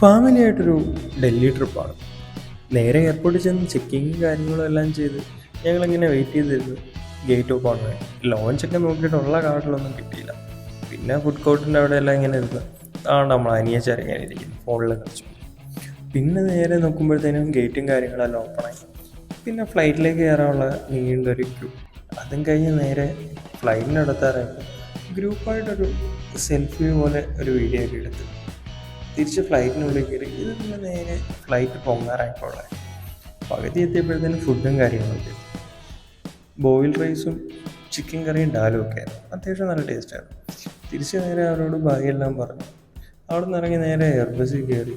Family ആയിട്ടൊരു ഡൽഹി ട്രിപ്പാണ്. നേരെ എയർപോർട്ടിൽ ചെന്ന് ചെക്കിങ്ങും കാര്യങ്ങളും എല്ലാം ചെയ്ത് ഞങ്ങളിങ്ങനെ വെയിറ്റ് ചെയ്തിരുന്നു. ഗേറ്റ് ഓപ്പൺ ആയി. ലോഞ്ചൊക്കെ നോക്കിയിട്ടുള്ള കാർഡിലൊന്നും കിട്ടിയില്ല. പിന്നെ ഫുഡ് കോർട്ടിന്റെ അവിടെ എല്ലാം ഇങ്ങനെ ഇരുന്ന് ആണ് നമ്മൾ അനിയച്ചാർ ഇങ്ങനെ ഫോണിൽ കളിച്ചു. പിന്നെ നേരെ നോക്കുമ്പോഴത്തേനും ഗേറ്റും കാര്യങ്ങളെല്ലാം ഓപ്പണായി പിന്നെ ഫ്ലൈറ്റിലേക്ക് കയറാനുള്ള നീണ്ടൊരു ക്യൂ അതും കഴിഞ്ഞ് നേരെ ഫ്ലൈറ്റിന്റെ അടുത്താറായപ്പോൾ ഗ്രൂപ്പായിട്ടൊരു സെൽഫി പോലെ ഒരു വീഡിയോ ഒക്കെ എടുത്ത്. തിരിച്ച് ഫ്ലൈറ്റിനുള്ളിൽ കയറി ഇത് പിന്നെ നേരെ ഫ്ലൈറ്റ് പൊങ്ങാറായിക്കോളെ. പകുതി എത്തിയപ്പോഴത്തേനും ഫുഡും കാര്യങ്ങളൊക്കെ ബോയിൽ റൈസും ചിക്കൻ കറിയും ഡാലും ഒക്കെ ആയിരുന്നു. അത്യാവശ്യം നല്ല ടേസ്റ്റായിരുന്നു തിരിച്ച് നേരെ അവരോട് ബാക്കിയെല്ലാം പറഞ്ഞു. അവിടെ നിന്ന് ഇറങ്ങി നേരെ എയർബസിൽ കയറി.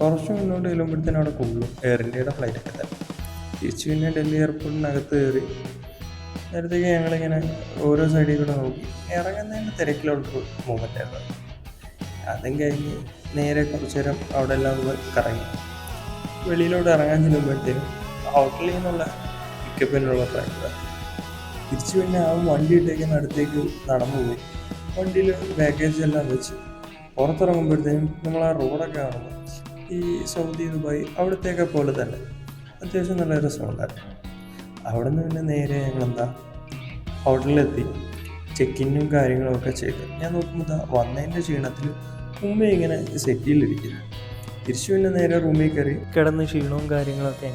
കുറച്ച് മുന്നോട്ട് ചെല്ലുമ്പോഴത്തേനും അവിടെ കൊള്ളും എയർ ഇന്ത്യയുടെ ഫ്ലൈറ്റൊക്കെ തന്നെ. തിരിച്ച് പിന്നെ ഡൽഹി എയർപോർട്ടിനകത്ത് കയറി. നേരത്തേക്ക് ഞങ്ങളിങ്ങനെ ഓരോ സൈഡിൽ കൂടെ നോക്കി. ഇറങ്ങുന്നതിന്റെ തിരക്കിലോട്ട് മൂവ്മെന്റ് ആയിരുന്നു. അത്. കഴിഞ്ഞ് നേരെ കുറച്ച് നേരം അവിടെ എല്ലാം ഒന്ന് കറങ്ങി. വെളിയിലോട്ട് ഇറങ്ങാൻ ചെല്ലുമ്പോഴത്തേനും ഹോട്ടലിൽ നിന്നുള്ള പിക്കപ്പിനുള്ള ഡ്രൈവർ തിരിച്ചു പിന്നെ ആ വണ്ടി ഇട്ടേക്കുന്ന അടുത്തേക്ക് നടന്നു പോയി. വണ്ടിയിൽ ബാഗേജ് എല്ലാം വെച്ച് പുറത്തിറങ്ങുമ്പോഴത്തേനും നമ്മൾ ആ റോഡൊക്കെ കാണുമ്പോൾ ഈ സൗദി ദുബായ് അവിടത്തേക്കെ പോലെ തന്നെ അത്യാവശ്യം നല്ല രസമുണ്ടായിരുന്നു. അവിടെ നിന്ന് പിന്നെ നേരെ ഞങ്ങളെന്താ ഹോട്ടലിലെത്തി. ചെക്കിങ്ങും കാര്യങ്ങളൊക്കെ ചെയ്ത്. ഞാൻ നോക്കുമ്പോൾ വന്നതിന്റെ ക്ഷീണത്തിൽ ഉമ്മ ഇങ്ങനെ സെറ്റിലിരിക്കുന്നത് തിരിച്ചു പിന്നെ നേരെ റൂമിൽ കയറി കിടന്ന് ക്ഷീണവും കാര്യങ്ങളൊക്കെ